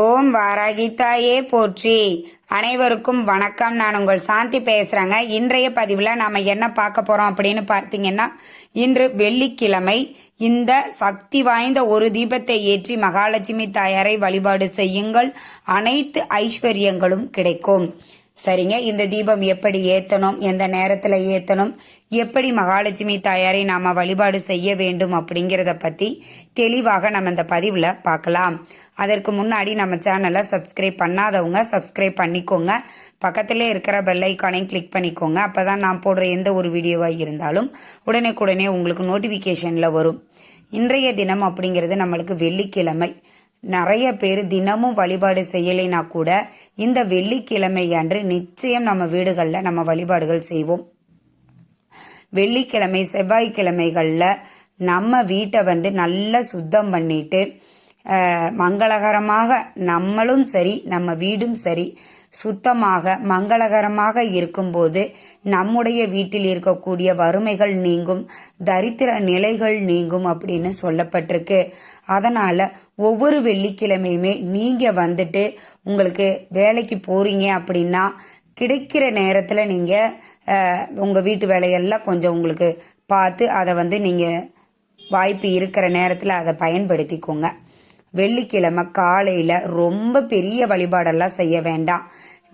ஓம் வாராகி தாயே போற்றி. அனைவருக்கும் வணக்கம். நான் உங்கள் சாந்தி பேசுகிறேங்க இன்றைய பதிவில் நாம் என்ன பார்க்க போகிறோம் அப்படின்னு பார்த்தீங்கன்னா இன்று வெள்ளிக்கிழமை இந்த சக்தி வாய்ந்த ஒரு தீபத்தை ஏற்றி மகாலட்சுமி தாயாரை வழிபாடு செய்யுங்கள். அனைத்து ஐஸ்வர்யங்களும் கிடைக்கும். சரிங்க. இந்த தீபம் எப்படி ஏற்றணும் எந்த நேரத்தில் ஏற்றணும் எப்படி மகாலட்சுமி தாயாரை நாம் வழிபாடு செய்ய வேண்டும் அப்படிங்கிறத பற்றி தெளிவாக நம்ம இந்த பதிவில் பார்க்கலாம் அதற்கு முன்னாடி நம்ம சேனலை சப்ஸ்கிரைப் பண்ணாதவங்க சப்ஸ்கிரைப் பண்ணிக்கோங்க. பக்கத்திலே இருக்கிற பெல் ஐக்கானையும் கிளிக் பண்ணிக்கோங்க. அப்போ தான் நான் போடுற எந்த ஒரு வீடியோவாக இருந்தாலும் உடனே உங்களுக்கு நோட்டிஃபிகேஷனில் வரும். இன்றைய தினம் அப்படிங்கிறது நம்மளுக்கு வெள்ளிக்கிழமை. நிறைய பேர் தினமும் வழிபாடு செய்யலைனா கூட இந்த வெள்ளிக்கிழமை அன்று நிச்சயம் நம்ம வீடுகளில் நம்ம வழிபாடுகள் செய்வோம். வெள்ளிக்கிழமை செவ்வாய்க்கிழமைகளில் நம்ம வீட்டை வந்து நல்லா சுத்தம் பண்ணிட்டு மங்களகரமாக நம்மளும் சரி நம்ம வீடும் சரி சுத்தமாக மங்களகரமாக இருக்கும்போது நம்முடைய வீட்டில் இருக்கக்கூடிய வறுமைகள் நீங்கும் தரித்திர நிலைகள் நீங்கும் அப்படின்னு சொல்லப்பட்டிருக்கு. அதனால ஒவ்வொரு வெள்ளிக்கிழமையுமே நீங்க வந்துட்டு உங்களுக்கு வேலைக்கு போறீங்க அப்படின்னா கிடைக்கிற நேரத்தில் நீங்கள் உங்கள் வீட்டு வேலையெல்லாம் கொஞ்சம் உங்களுக்கு பார்த்து அதை வந்து நீங்கள் வாய்ப்பு இருக்கிற நேரத்தில் அதை பயன்படுத்திக்கோங்க. வெள்ளிக்கிழமை காலையில் ரொம்ப பெரிய வழிபாடெல்லாம் செய்ய வேண்டாம்.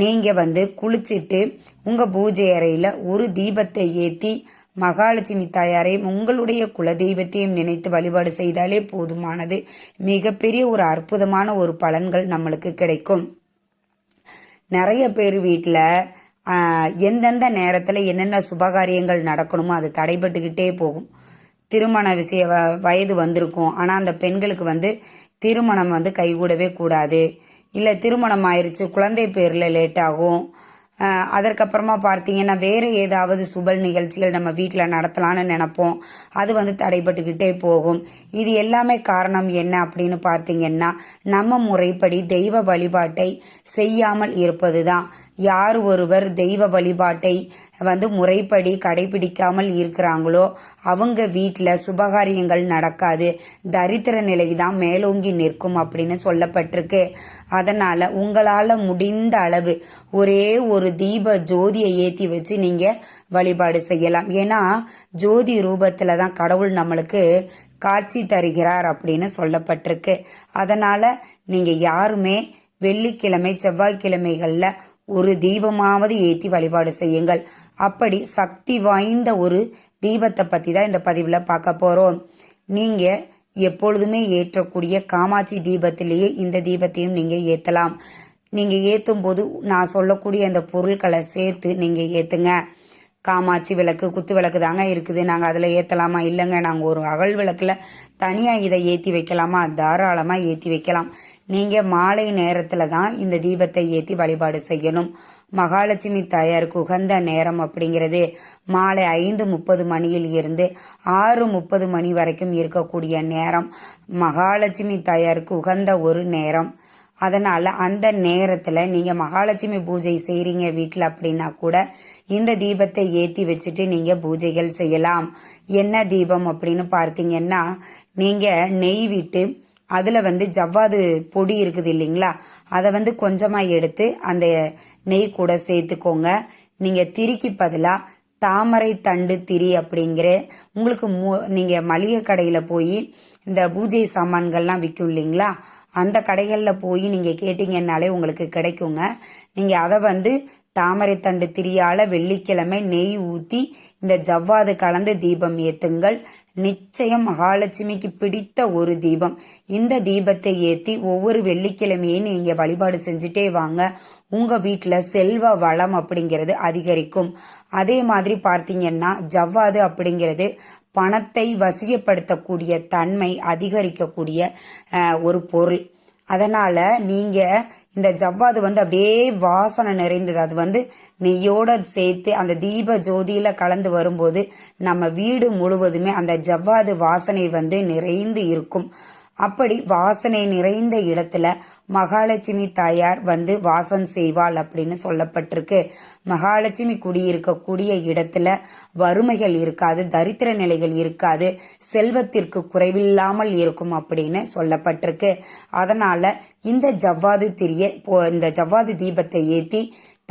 நீங்கள் வந்து குளிச்சுட்டு உங்கள் பூஜை அறையில் ஒரு தீபத்தை ஏற்றி மகாலட்சுமி தாயாரையும் உங்களுடைய குலதெய்வத்தையும் நினைத்து வழிபாடு செய்தாலே போதுமானது. மிகப்பெரிய ஒரு அற்புதமான ஒரு பலன்கள் நம்மளுக்கு கிடைக்கும். நிறைய பேர் வீட்டில் எந்தெந்த நேரத்தில் என்னென்ன சுபகாரியங்கள் நடக்கணுமோ அது தடைபட்டுக்கிட்டே போகும். திருமண விஷய வ- வயது வந்திருக்கும். ஆனால் அந்த பெண்களுக்கு வந்து திருமணம் வந்து கைகூடவே கூடாது. இல்லை திருமணம் ஆயிடுச்சு குழந்தை பேரில் லேட் ஆகும். அதற்கப்புறமா பார்த்தீங்கன்னா வேறு ஏதாவது சுபல் நிகழ்ச்சிகள் நம்ம வீட்டில் நடத்தலாம்னு நினைப்போம். அது வந்து தடைபட்டுக்கிட்டே போகும். இது எல்லாமே காரணம் என்ன அப்படின்னு பார்த்தீங்கன்னா நம்ம முறைப்படி தெய்வ வழிபாட்டை செய்யாமல் இருப்பது தான் யார் ஒருவர் தெய்வ வழிபாட்டை வந்து முறைப்படி கடைபிடிக்காமல் இருக்கிறாங்களோ அவங்க வீட்டில் சுபகாரியங்கள் நடக்காது தரித்திர நிலை தான் மேலோங்கி நிற்கும் அப்படின்னு சொல்லப்பட்டிருக்கு. அதனால் உங்களால் முடிந்த அளவு ஒரே ஒரு தீப ஜோதியை ஏற்றி வச்சு நீங்கள் வழிபாடு செய்யலாம். ஏன்னா ஜோதி ரூபத்தில் தான் கடவுள் நம்மளுக்கு காட்சி தருகிறார் அப்படின்னு சொல்லப்பட்டிருக்கு. அதனால் நீங்கள் யாருமே வெள்ளிக்கிழமை செவ்வாய்க்கிழமைகளில் ஒரு தீபமாவது ஏற்றி வழிபாடு செய்யுங்கள். அப்படி சக்தி வாய்ந்த ஒரு தீபத்தை பற்றி தான் இந்த பதிவில் பார்க்க போகிறோம் நீங்கள் எப்பொழுதுமே ஏற்றக்கூடிய காமாட்சி தீபத்திலேயே இந்த தீபத்தையும் நீங்கள் ஏற்றலாம் நீங்கள் ஏற்றும் போது நான் சொல்லக்கூடிய அந்த பொருட்களை சேர்த்து நீங்கள் ஏற்றுங்க காமாட்சி விளக்கு குத்து விளக்கு தாங்க இருக்குது. நாங்கள் அதில் ஏற்றலாமா இல்லைங்க. நாங்கள் ஒரு அகல் விளக்கில் தனியாக இதை ஏற்றி வைக்கலாமா? தாராளமாக ஏற்றி வைக்கலாம். நீங்கள் மாலை நேரத்தில் தான் இந்த தீபத்தை ஏற்றி வழிபாடு செய்யணும். மகாலட்சுமி தாயாருக்கு உகந்த நேரம் அப்படிங்கிறது மாலை ஐந்து முப்பது மணியில் இருந்து ஆறு முப்பது மணி வரைக்கும் இருக்கக்கூடிய நேரம். மகாலட்சுமி தாயாருக்கு உகந்த ஒரு நேரம். அதனால் அந்த நேரத்தில் நீங்கள் மகாலட்சுமி பூஜை செய்கிறீங்க வீட்டில் அப்படின்னா கூட இந்த தீபத்தை ஏற்றி வச்சுட்டு நீங்கள் பூஜைகள் செய்யலாம். என்ன தீபம் அப்படின்னு பார்த்தீங்கன்னா நீங்கள் நெய் விட்டு அதில் வந்து ஜவ்வாது பொடி இருக்குது இல்லைங்களா? அதை வந்து கொஞ்சமாக எடுத்து அந்த நெய் கூட சேர்த்துக்கோங்க. நீங்கள் திரிக்கு பதிலாக தாமரை தண்டு திரி அப்படிங்கிற உங்களுக்கு மு- நீங்கள் மளிகை கடையில் போய் இந்த பூஜை சாமான்கள்லாம் விற்கும் இல்லைங்களா? அந்த கடைகளில் போய் நீங்கள் கேட்டிங்கன்னாலே உங்களுக்கு கிடைக்குங்க. நீங்கள் அதை வந்து தாமரை தண்டு திரியால வெள்ளிக்கிழமை நெய் ஊற்றி இந்த ஜவ்வாது கலந்து தீபம் ஏத்துங்கள். நிச்சயம் மகாலட்சுமிக்கு பிடித்த ஒரு தீபம். இந்த தீபத்தை ஏற்றி ஒவ்வொரு வெள்ளிக்கிழமையும் நீங்கள் வழிபாடு செஞ்சுட்டே வாங்க. உங்கள் வீட்டில் செல்வ வளம் அப்படிங்கிறது அதிகரிக்கும். அதே மாதிரி பார்த்தீங்கன்னா ஜவ்வாது அப்படிங்கிறது பணத்தை வசியப்படுத்தக்கூடிய தன்மை அதிகரிக்கக்கூடிய ஒரு பொருள். அதனால நீங்க இந்த ஜவ்வாது வந்து அப்படியே வாசனை நிறைந்தது. அது வந்து நெய்யோட சேர்த்து அந்த தீப ஜோதியில கலந்து வரும்போது நம்ம வீடு முழுவதுமே அந்த ஜவ்வாது வாசனை வந்து நிறைந்து இருக்கும். அப்படி வாசனை நிறைந்த இடத்துல மகாலட்சுமி தாயார் வந்து வாசம் செய்வாள் அப்படின்னு சொல்லப்பட்டிருக்கு. மகாலட்சுமி குடியிருக்கக்கூடிய இடத்துல வறுமைகள் இருக்காது தரித்திர நிலைகள் இருக்காது செல்வத்திற்கு குறைவில்லாமல் இருக்கும் அப்படின்னு சொல்லப்பட்டிருக்கு. அதனால இந்த ஜவ்வாது திரிய இந்த ஜவ்வாது தீபத்தை ஏற்றி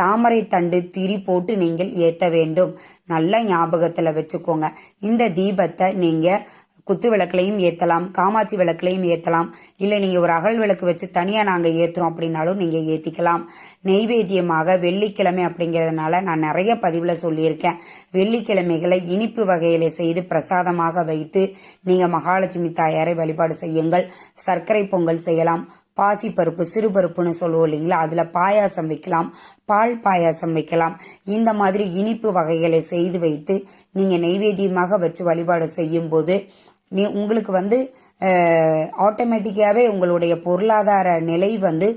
தாமரை தண்டு திரி போட்டு நீங்கள் ஏற்ற வேண்டும். நல்ல ஞாபகத்தில் வச்சுக்கோங்க. இந்த தீபத்தை நீங்கள் குத்து விளக்குலையும் ஏற்றலாம் காமாட்சி விளக்குலையும் ஏற்றலாம் இல்லை நீங்கள் ஒரு அகல் விளக்கு வச்சு தனியாக நாங்கள் ஏற்றுறோம் அப்படின்னாலும் நீங்கள் ஏற்றிக்கலாம் நெய்வேத்தியமாக வெள்ளிக்கிழமை அப்படிங்கிறதுனால நான் நிறைய பதிவில் சொல்லியிருக்கேன். வெள்ளிக்கிழமைகளை இனிப்பு வகையில் செய்து பிரசாதமாக வைத்து நீங்கள் மகாலட்சுமி தாயாரை வழிபாடு செய்யுங்கள். சர்க்கரை பொங்கல் செய்யலாம். பாசிப்பருப்பு சிறுபருப்புன்னு சொல்லுவோம் இல்லைங்களா? அதில் பாயாசம் வைக்கலாம். பால் பாயாசம் வைக்கலாம். இந்த மாதிரி இனிப்பு வகைகளை செய்து வைத்து நீங்கள் நெய்வேத்தியமாக வச்சு வழிபாடு செய்யும்போது நீ உங்களுக்கு வந்து ஆட்டோமேட்டிக்காகவே உங்களுடைய பொருளாதார நிலை வந்து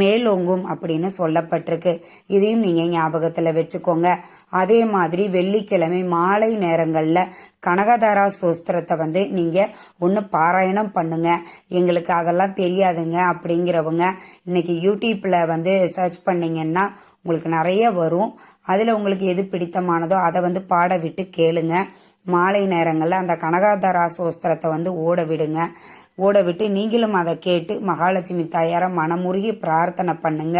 மேலோங்கும் அப்படின்னு சொல்லப்பட்டிருக்கு. இதையும் நீங்கள் ஞாபகத்தில் வச்சுக்கோங்க. அதே மாதிரி வெள்ளிக்கிழமை மாலை நேரங்களில் கனகதாரா சோஸ்திரத்தை வந்து நீங்கள் ஒன்று பாராயணம் பண்ணுங்க. எங்களுக்கு அதெல்லாம் தெரியாதுங்க அப்படிங்கிறவங்க இன்னைக்கு யூடியூப்பில் வந்து சர்ச் பண்ணிங்கன்னா உங்களுக்கு நிறைய வரும். அதில் உங்களுக்கு எது பிடித்தமானதோ அதை வந்து பாட விட்டு கேளுங்க. மாலை நேரங்களில் அந்த கனகாதாரா சோஸ்திரத்தை வந்து ஓட விடுங்க. ஓட விட்டு நீங்களும் அதை கேட்டு மகாலட்சுமி தாயாரை மனமுருகி பிரார்த்தனை பண்ணுங்க.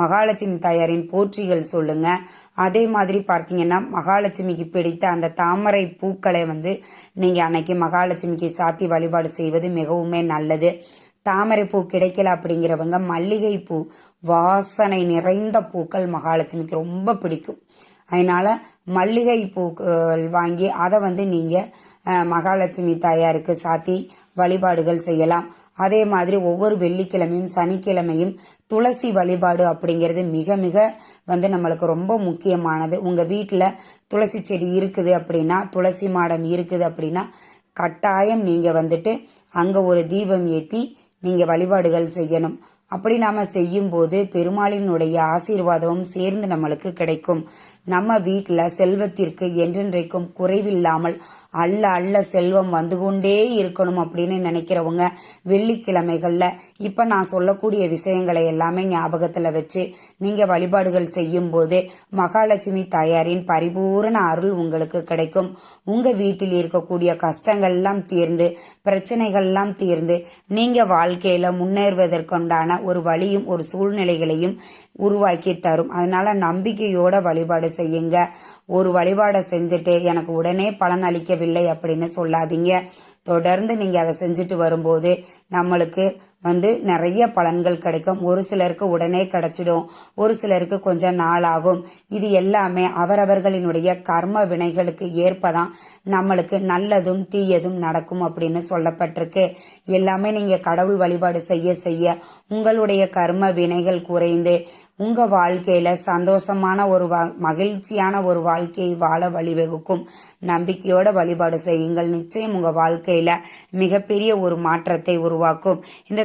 மகாலட்சுமி தாயாரின் போற்றிகள் சொல்லுங்க. அதே மாதிரி பார்த்தீங்கன்னா மகாலட்சுமிக்கு பிடித்த அந்த தாமரை பூக்களை வந்து நீங்கள் அன்னைக்கு மகாலட்சுமிக்கு சாத்தி வழிபாடு செய்வது மிகவுமே நல்லது. தாமரை பூ கிடைக்கல அப்படிங்கிறவங்க மல்லிகை பூ வாசனை நிறைந்த பூக்கள் மகாலட்சுமிக்கு ரொம்ப பிடிக்கும். அதனால மல்லிகை பூக்கள் வாங்கி அதை வந்து நீங்கள் மகாலட்சுமி தாயாருக்கு சாத்தி வழிபாடுகள் செய்யலாம். அதே மாதிரி ஒவ்வொரு வெள்ளிக்கிழமையும் சனிக்கிழமையும் துளசி வழிபாடு அப்படிங்கிறது மிக மிக வந்து நம்மளுக்கு ரொம்ப முக்கியமானது. உங்கள் வீட்டில் துளசி செடி இருக்குது அப்படின்னா துளசி மாடம் இருக்குது அப்படின்னா கட்டாயம் நீங்கள் வந்துட்டு அங்கே ஒரு தீபம் ஏற்றி நீங்கள் வழிபாடுகள் செய்யணும். அப்படி நாம செய்யும் போது பெருமாளினுடைய ஆசீர்வாதமும் சேர்ந்து நம்மளுக்கு கிடைக்கும். நம்ம வீட்டில் செல்வத்திற்கு என்றென்றைக்கும் குறைவில்லாமல் அல்ல அல்ல செல்வம் வந்து கொண்டே இருக்கணும் அப்படின்னு நினைக்கிறவங்க வெள்ளிக்கிழமைகளில் இப்போ நான் சொல்லக்கூடிய விஷயங்களை எல்லாமே ஞாபகத்தில் வச்சு நீங்கள் வழிபாடுகள் செய்யும் போது மகாலட்சுமி தாயாரின் பரிபூரண அருள் உங்களுக்கு கிடைக்கும். உங்கள் வீட்டில் இருக்கக்கூடிய கஷ்டங்கள்லாம் தீர்ந்து பிரச்சனைகள்லாம் தீர்ந்து நீங்கள் வாழ்க்கையில் முன்னேறுவதற்குண்டான ஒரு வழியும் ஒரு சூழ்நிலைகளையும் உருவாக்கி தரும். அதனால நம்பிக்கையோட வழிபாடு செய்யுங்க. ஒரு வழிபாடை செஞ்சுட்டு எனக்கு உடனே பலன் அளிக்கவில்லை அப்படின்னு சொல்லாதீங்க. தொடர்ந்து நீங்கள் அதை செஞ்சுட்டு வரும்போது நம்மளுக்கு வந்து நிறைய பலன்கள் கிடைக்கும். ஒரு சிலருக்கு உடனே கிடைச்சிடும். ஒரு சிலருக்கு கொஞ்சம் நாள் ஆகும். இது எல்லாமே அவரவர்களினுடைய கர்ம வினைகளுக்கு ஏற்பதான் நம்மளுக்கு நல்லதும் தீயதும் நடக்கும் அப்படின்னு சொல்லப்பட்டிருக்கு. எல்லாமே நீங்க கடவுள் வழிபாடு செய்ய செய்ய உங்களுடைய கர்ம வினைகள் குறைந்து உங்க வாழ்க்கையில சந்தோஷமான ஒரு வா- மகிழ்ச்சியான ஒரு வாழ்க்கையை வாழ வழிவகுக்கும். நம்பிக்கையோட வழிபாடு செய்யுங்கள். நிச்சயம் உங்க வாழ்க்கையில மிகப்பெரிய ஒரு மாற்றத்தை உருவாக்கும். இந்த